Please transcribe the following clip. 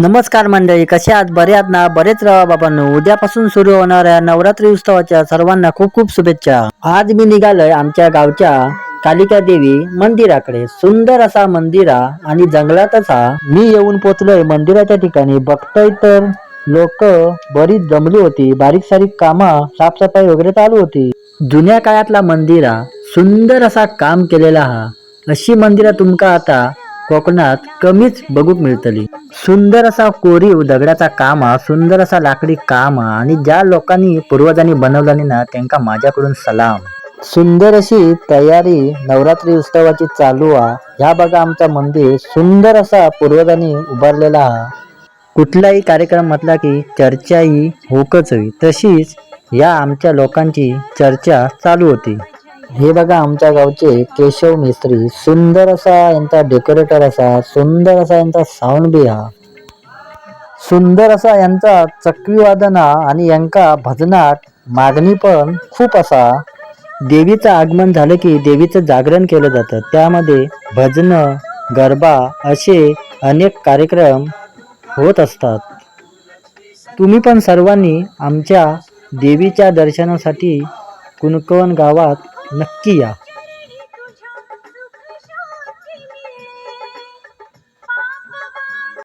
नमस्कार मंडळी कसे आहात? बरे आहात ना? बरेच राहा बाबांनो उद्यापासून सुरू होणाऱ्या नवरात्री उत्सवाच्या सर्वांना खूप खूप शुभेच्छा. आज मी निघालोय आमच्या गावच्या कालिका देवी मंदिराकडे. सुंदर असा मंदिरा आणि जंगलातच हा मी येऊन पोचलोय. मंदिराच्या ठिकाणी बघतोय तर लोक बरीच जमली होती. बारीक सारीक कामा साफसफाई वगैरे चालू होती. जुन्या काळातला मंदिरा सुंदर असा काम केलेला हा. अशी मंदिरा तुमका आता कोकणात कमीच बघूक मिळतली. सुंदर असा कोरीव दगडाचा काम हा सुंदर असा लाकडी काम हा आणि ज्या लोकांनी पूर्वजांनी बनवल्याने ना त्यांना माझ्याकडून सलाम. सुंदर अशी तयारी नवरात्री उत्सवाची चालू हा ह्या बघा आमचा मंदिर सुंदर असा पूर्वजांनी उभारलेला. हा कुठलाही कार्यक्रम म्हटला की चर्चा ही होकच हवी. तशीच या आमच्या लोकांची चर्चा चालू होती. हे बघा आमच्या गावचे केशव मिस्त्री सुंदर असा यांचा डेकोरेटर असा सुंदर असा यांचा साऊंड बी हा. सुंदर असा यांचा चक्री आणि यांका भजनात मागणी पण खूप असा. देवीचं आगमन झालं की देवीचं जागरण केलं जातं. त्यामध्ये भजनं गरबा असे अनेक कार्यक्रम होत असतात. तुम्ही पण सर्वांनी आमच्या देवीच्या दर्शनासाठी कुणकवन गावात नक्की या.